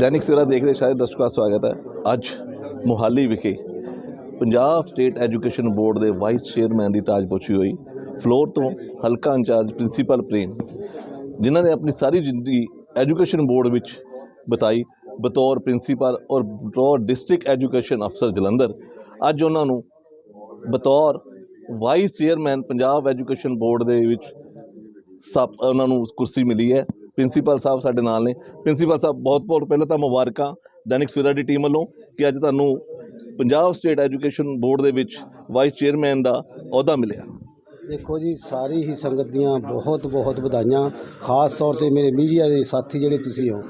ਦੈਨਿਕ ਸਵੇਰਾ ਦੇਖ ਰਹੇ ਸਾਰੇ ਦਰਸ਼ਕਾਂ ਦਾ ਸਵਾਗਤ ਹੈ। ਅੱਜ ਮੁਹਾਲੀ ਵਿਖੇ ਪੰਜਾਬ ਸਟੇਟ ਐਜੂਕੇਸ਼ਨ ਬੋਰਡ ਦੇ ਵਾਈਸ ਚੇਅਰਮੈਨ ਦੀ ਤਾਜਪੋਸ਼ੀ ਹੋਈ। ਫਲੋਰ ਤੋਂ ਹਲਕਾ ਇੰਚਾਰਜ ਪ੍ਰਿੰਸੀਪਲ ਪ੍ਰੇਮ ਜਿਨ੍ਹਾਂ ਨੇ ਆਪਣੀ ਸਾਰੀ ਜ਼ਿੰਦਗੀ ਐਜੂਕੇਸ਼ਨ ਬੋਰਡ ਵਿੱਚ ਬਿਤਾਈ। ਬਤੌਰ ਪ੍ਰਿੰਸੀਪਲ ਔਰ ਬਤੌਰ ਡਿਸਟ੍ਰਿਕਟ ਐਜੂਕੇਸ਼ਨ ਅਫਸਰ ਜਲੰਧਰ। ਅੱਜ ਉਹਨਾਂ ਨੂੰ ਬਤੌਰ vice chairman Punjab education board ਦੇ ਵਿੱਚ ਸਭ ਉਹਨਾਂ ਨੂੰ ਕੁਰਸੀ ਮਿਲੀ ਹੈ। ਪ੍ਰਿੰਸੀਪਲ ਸਾਹਿਬ ਸਾਡੇ ਨਾਲ ਨੇ। ਪ੍ਰਿੰਸੀਪਲ ਸਾਹਿਬ, ਬਹੁਤ ਬਹੁਤ ਪਹਿਲਾਂ ਤਾਂ ਮੁਬਾਰਕਾਂ ਦੈਨਿਕ ਸਵੇਰਾ ਦੀ ਟੀਮ ਵੱਲੋਂ ਕਿ ਅੱਜ ਤੁਹਾਨੂੰ ਪੰਜਾਬ ਸਟੇਟ ਐਜੂਕੇਸ਼ਨ ਬੋਰਡ ਦੇ ਵਿੱਚ ਵਾਈਸ ਚੇਅਰਮੈਨ ਦਾ ਅਹੁਦਾ ਮਿਲਿਆ। ਦੇਖੋ ਜੀ, ਸਾਰੀ ਹੀ ਸੰਗਤ ਦੀਆਂ ਬਹੁਤ ਬਹੁਤ ਵਧਾਈਆਂ। ਖਾਸ ਤੌਰ ਤੇ ਮੇਰੇ ਮੀਡੀਆ ਦੇ ਸਾਥੀ ਜਿਹੜੇ ਤੁਸੀਂ ਹੋ,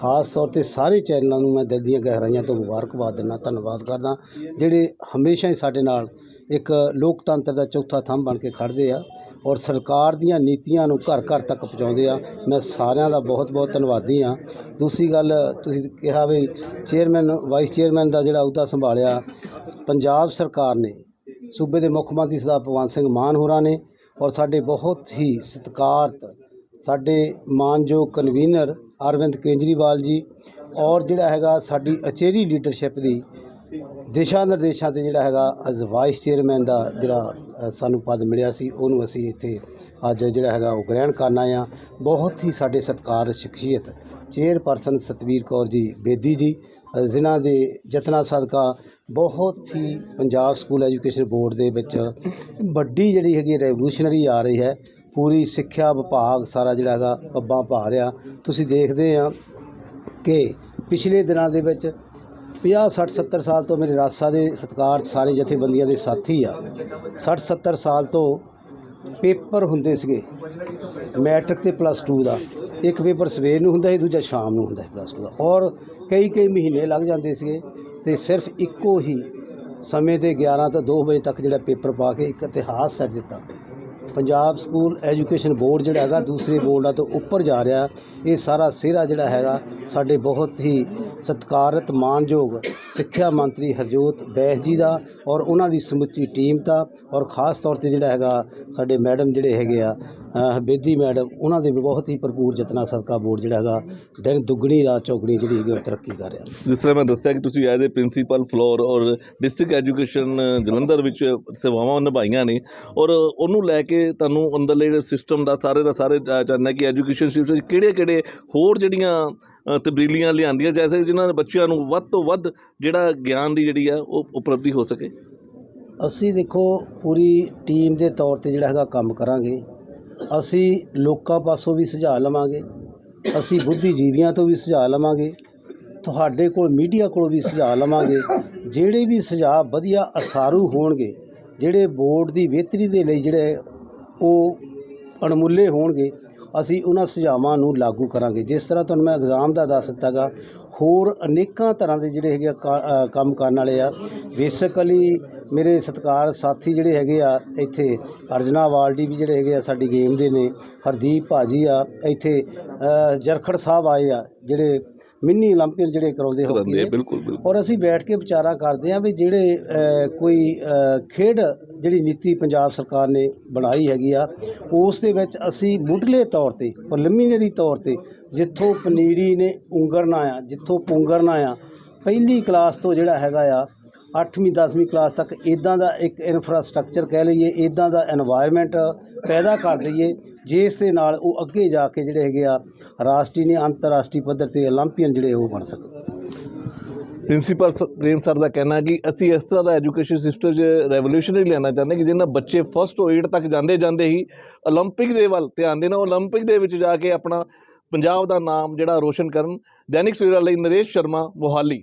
ਖਾਸ ਤੌਰ ਤੇ ਸਾਰੇ ਚੈਨਲਾਂ ਨੂੰ ਮੈਂ ਦਿਲ ਦੀਆਂ ਗਹਿਰਾਈਆਂ ਤੋਂ ਮੁਬਾਰਕਬਾਦ ਦਿੰਦਾ, ਧੰਨਵਾਦ ਕਰਦਾ। ਜਿਹੜੇ ਹਮੇਸ਼ਾ ਹੀ ਸਾਡੇ ਨਾਲ ਇੱਕ ਲੋਕਤੰਤਰ ਦਾ ਚੌਥਾ ਥੰਮ ਬਣ ਕੇ ਖੜ੍ਹਦੇ ਆ ਔਰ ਸਰਕਾਰ ਦੀਆਂ ਨੀਤੀਆਂ ਨੂੰ ਘਰ ਘਰ ਤੱਕ ਪਹੁੰਚਾਉਂਦੇ ਆ। ਮੈਂ ਸਾਰਿਆਂ ਦਾ ਬਹੁਤ ਬਹੁਤ ਧੰਨਵਾਦੀ ਆ ਦੂਸਰੀ ਗੱਲ, ਤੁਸੀਂ ਕਿਹਾ ਵੀ ਚੇਅਰਮੈਨ ਵਾਈਸ ਚੇਅਰਮੈਨ ਦਾ ਜਿਹੜਾ ਅਹੁਦਾ ਸੰਭਾਲਿਆ, ਪੰਜਾਬ ਸਰਕਾਰ ਨੇ ਸੂਬੇ ਦੇ ਮੁੱਖ ਮੰਤਰੀ ਸਰਦਾਰ ਭਗਵੰਤ ਸਿੰਘ ਮਾਨ ਹੋਰਾਂ ਨੇ ਔਰ ਸਾਡੇ ਬਹੁਤ ਹੀ ਸਤਿਕਾਰਤ ਸਾਡੇ ਮਾਨਯੋਗ ਕਨਵੀਨਰ ਅਰਵਿੰਦ ਕੇਜਰੀਵਾਲ ਜੀ ਔਰ ਜਿਹੜਾ ਹੈਗਾ ਸਾਡੀ ਅਚੇਰੀ ਲੀਡਰਸ਼ਿਪ ਦੀ ਦਿਸ਼ਾ ਨਿਰਦੇਸ਼ਾਂ ਤੇ ਜਿਹੜਾ ਹੈਗਾ ਅੱਜ ਵਾਈਸ ਚੇਅਰਮੈਨ ਦਾ ਜਿਹੜਾ ਸਾਨੂੰ ਪਦ ਮਿਲਿਆ ਸੀ ਉਹਨੂੰ ਅਸੀਂ ਇੱਥੇ ਅੱਜ ਜਿਹੜਾ ਹੈਗਾ ਉਹ ਗ੍ਰਹਿਣ ਕਰਨ ਆਏ ਹਾਂ। ਬਹੁਤ ਹੀ ਸਾਡੇ ਸਤਿਕਾਰ ਸ਼ਖਸੀਅਤ ਚੇਅਰਪਰਸਨ ਸਤਵੀਰ ਕੌਰ ਜੀ ਬੇਦੀ ਜੀ ਅ, ਜਿਨ੍ਹਾਂ ਦੇ ਯਤਨਾਂ ਸਦਕਾ ਬਹੁਤ ਹੀ ਪੰਜਾਬ ਸਕੂਲ ਐਜੂਕੇਸ਼ਨ ਬੋਰਡ ਦੇ ਵਿੱਚ ਵੱਡੀ ਜਿਹੜੀ ਹੈਗੀ ਰੈਵੋਲੂਸ਼ਨਰੀ ਆ ਰਹੀ ਹੈ। ਪੂਰੀ ਸਿੱਖਿਆ ਵਿਭਾਗ ਸਾਰਾ ਜਿਹੜਾ ਹੈਗਾ ਪੱਬਾਂ ਭਾ ਰਿਹਾ। ਤੁਸੀਂ ਦੇਖਦੇ ਆ ਕਿ ਪਿਛਲੇ ਦਿਨਾਂ ਦੇ ਵਿੱਚ 50 60 70 ਸਾਲ ਤੋਂ ਮੇਰੇ ਰਾਸਾ ਦੇ ਸਤਿਕਾਰ ਸਾਰੇ ਜਥੇਬੰਦੀਆਂ ਦੇ ਸਾਥੀ ਆ। 60 70 ਸਾਲ ਤੋਂ ਪੇਪਰ ਹੁੰਦੇ ਸੀਗੇ, ਮੈਟ੍ਰਿਕ ਤੇ ਪਲੱਸ 2 ਦਾ। ਇੱਕ ਪੇਪਰ ਸਵੇਰ ਨੂੰ ਹੁੰਦਾ ਸੀ, ਦੂਜਾ ਸ਼ਾਮ ਨੂੰ ਹੁੰਦਾ ਸੀ ਪਲੱਸ 2 ਦਾ। ਔਰ ਕਈ ਕਈ ਮਹੀਨੇ ਲੱਗ ਜਾਂਦੇ ਸੀਗੇ ਤੇ ਸਿਰਫ ਇੱਕੋ ਹੀ ਸਮੇਂ ਦੇ 11 ਤੋਂ 2 ਵਜੇ ਤੱਕ ਜਿਹੜਾ ਪੇਪਰ ਪਾ ਕੇ ਇੱਕ ਇਤਿਹਾਸ ਸੱਜ ਦਿੱਤਾ। ਪੰਜਾਬ ਸਕੂਲ ਐਜੂਕੇਸ਼ਨ ਬੋਰਡ ਜਿਹੜਾ ਹੈਗਾ, ਦੂਸਰੇ ਬੋਰਡਾਂ ਤੋਂ ਉੱਪਰ ਜਾ ਰਿਹਾ। ਇਹ ਸਾਰਾ ਸਿਹਰਾ ਜਿਹੜਾ ਹੈਗਾ, ਸਾਡੇ ਬਹੁਤ ਹੀ ਸਤਿਕਾਰਤ ਮਾਨਯੋਗ ਸਿੱਖਿਆ ਮੰਤਰੀ ਹਰਜੋਤ ਬੈਸ ਜੀ ਦਾ ਔਰ ਉਹਨਾਂ ਦੀ ਸਮੁੱਚੀ ਟੀਮ ਦਾ ਔਰ ਖਾਸ ਤੌਰ ਤੇ ਜਿਹੜਾ ਹੈਗਾ, ਸਾਡੇ ਮੈਡਮ ਜਿਹੜੇ ਹੈਗੇ ਆ ਬੇਦੀ ਮੈਡਮ ਉਹਨਾਂ ਦੇ ਵੀ ਬਹੁਤ ਹੀ ਭਰਪੂਰ ਯਤਨਾਂ ਸਦਕਾ ਬੋਰਡ ਜਿਹੜਾ ਹੈਗਾ ਦਿਨ ਦੁੱਗਣੀ ਰਾਤ ਚੌਗਣੀ ਜਿਹੜੀ ਹੈਗੀ ਉਹ ਤਰੱਕੀ ਕਰ ਰਿਹਾ। ਜਿਸ ਤਰ੍ਹਾਂ ਮੈਂ ਦੱਸਿਆ ਕਿ ਤੁਸੀਂ ਐਜ਼ ਏ ਪ੍ਰਿੰਸੀਪਲ ਫਲੋਰ ਔਰ ਡਿਸਟ੍ਰਿਕਟ ਐਜੂਕੇਸ਼ਨ ਜਲੰਧਰ ਵਿੱਚ ਸੇਵਾਵਾਂ ਨਿਭਾਈਆਂ ਨੇ ਔਰ ਉਹਨੂੰ ਲੈ ਕੇ ਤੁਹਾਨੂੰ ਅੰਦਰਲੇ ਜਿਹੜੇ ਸਿਸਟਮ ਦਾ ਸਾਰੇ ਦਾ ਸਾਰੇ ਅ, ਚਾਹੁੰਦਾ ਕਿ ਐਜੂਕੇਸ਼ਨ ਸਿਸਟਮ ਵਿੱਚ ਕਿਹੜੇ ਕਿਹੜੇ ਹੋਰ ਜਿਹੜੀਆਂ ਅ, ਤਬਦੀਲੀਆਂ ਲਿਆਂਦੀਆਂ ਜੈਸੇ ਜਿਨ੍ਹਾਂ ਦੇ ਬੱਚਿਆਂ ਨੂੰ ਵੱਧ ਤੋਂ ਵੱਧ ਜਿਹੜਾ ਗਿਆਨ ਦੀ ਜਿਹੜੀ ਆ ਉਹ ਉਪਲਬਧੀ ਹੋ ਸਕੇ। ਅਸੀਂ ਦੇਖੋ ਪੂਰੀ ਟੀਮ ਦੇ ਤੌਰ ਤੇ ਜਿਹੜਾ ਹੈਗਾ ਕੰਮ ਕਰਾਂਗੇ। ਅਸੀਂ ਲੋਕਾਂ ਪਾਸੋਂ ਵੀ ਸੁਝਾਅ ਲਵਾਂਗੇ, ਅਸੀਂ ਬੁੱਧੀਜੀਵੀਆਂ ਤੋਂ ਵੀ ਸੁਝਾਅ ਲਵਾਂਗੇ, ਤੁਹਾਡੇ ਕੋਲ, ਮੀਡੀਆ ਕੋਲ ਵੀ ਸੁਝਾਅ ਲਵਾਂਗੇ, ਜਿਹੜੇ ਵੀ ਸੁਝਾਅ ਵਧੀਆ ਅਸਾਰੂ ਹੋਣਗੇ, ਜਿਹੜੇ ਬੋਰਡ ਦੀ ਬਿਹਤਰੀ ਦੇ ਲਈ ਜਿਹੜੇ ਉਹ ਅਣਮੁੱਲੇ ਹੋਣਗੇ, ਅਸੀਂ ਉਹਨਾਂ ਸੁਝਾਵਾਂ ਨੂੰ ਲਾਗੂ ਕਰਾਂਗੇ। ਜਿਸ ਤਰ੍ਹਾਂ ਤੁਹਾਨੂੰ ਮੈਂ ਐਗਜ਼ਾਮ ਦਾ ਦੱਸ ਦਿੱਤਾਗਾ, ਹੋਰ ਅਨੇਕਾਂ ਤਰ੍ਹਾਂ ਦੇ ਜਿਹੜੇ ਹੈਗੇ ਆ ਕਾ- ਕੰਮ ਕਰਨ ਵਾਲੇ ਆ ਬੇਸਿਕਲੀ ਮੇਰੇ ਸਤਿਕਾਰ ਸਾਥੀ ਜਿਹੜੇ ਹੈਗੇ ਆ ਇੱਥੇ ਅਰਜਨਾ ਵਾਲਡੀ ਵੀ ਜਿਹੜੇ ਹੈਗੇ ਆ ਸਾਡੀ ਗੇਮ ਦੇ ਨੇ ਹਰਦੀਪ ਭਾਜੀ ਆ ਇੱਥੇ ਅ, ਜਰਖੜ ਸਾਹਿਬ ਆਏ ਆ ਜਿਹੜੇ ਮਿੰਨੀ 올림픽 ਜਿਹੜੇ ਕਰਾਉਂਦੇ ਕਰਾਉਂਦੇ ਹੋਣਗੇ ਆ, ਬਿਲਕੁਲ ਬਿਲਕੁਲ ਔਰ ਅਸੀਂ ਬੈਠ ਕੇ ਵਿਚਾਰਾ ਕਰਦੇ ਹਾਂ ਵੀ ਜਿਹੜੇ ਅ, ਕੋਈ ਅ, ਖੇਡ ਜਿਹੜੀ ਨੀਤੀ ਪੰਜਾਬ ਸਰਕਾਰ ਨੇ ਬਣਾਈ ਹੈਗੀ ਆ ਉਸ ਦੇ ਵਿੱਚ ਅਸੀਂ ਮੁੱਢਲੇ ਤੌਰ ਤੇ ਪ੍ਰੀਲਿਮਿਨਰੀ ਤੌਰ ਤੇ ਜਿੱਥੋਂ ਪਨੀਰੀ ਨੇ ਉਂਗਰਨਾ ਆ ਜਿੱਥੋਂ ਪੁੰਗਰਨਾ ਆ ਪਹਿਲੀ ਕਲਾਸ ਤੋਂ ਜਿਹੜਾ ਹੈਗਾ ਆ 8ਵੀਂ 10ਵੀਂ ਕਲਾਸ ਤੱਕ ਇਦਾਂ ਦਾ ਇੱਕ ਇਨਫਰਾਸਟ੍ਰਕਚਰ ਕਹਿ ਲਈਏ ਇਦਾਂ ਦਾ এনवायरमेंट ਪੈਦਾ ਕਰ ਲਈਏ ਜਿਸ ਦੇ ਨਾਲ ਉਹ ਅੱਗੇ ਜਾ ਕੇ ਜਿਹੜੇ ਹੈਗੇ ਆ ਰਾਸ਼ਟਰੀ ਨੇ ਅੰਤਰਰਾਸ਼ਟਰੀ ਪੱਧਰ ਤੇ 올림픽ਨ ਜਿਹੜੇ ਉਹ ਬਣ ਸਕਣ। ਪ੍ਰਿੰਸੀਪਲ ਪ੍ਰੇਮ ਸਰ ਦਾ ਕਹਿਣਾ ਕਿ ਅਸੀਂ ਇਸ ਤਰ੍ਹਾਂ ਦਾ ਐਜੂਕੇਸ਼ਨ ਸਿਸਟਮ 'ਚ ਰੈਵੋਲੂਸ਼ਨਰੀ ਲੈਣਾ ਚਾਹੁੰਦੇ ਕਿ ਜਿੰਨਾ ਬੱਚੇ ਫਸਟ ਟੂ 8 ਤੱਕ ਜਾਂਦੇ ਜਾਂਦੇ ਹੀ 올림픽 ਦੇ ਵੱਲ ਧਿਆਨ ਦੇਣਾ 올림픽 ਦੇ ਵਿੱਚ ਜਾ ਕੇ ਆਪਣਾ ਪੰਜਾਬ ਦਾ ਨਾਮ ਜਿਹੜਾ ਰੋਸ਼ਨ ਕਰਨ। ਦੈਨਿਕ ਸਵੇਰਾ ਲਈ ਨਰੇਸ਼ ਸ਼ਰਮਾ, ਮੋਹਾਲੀ।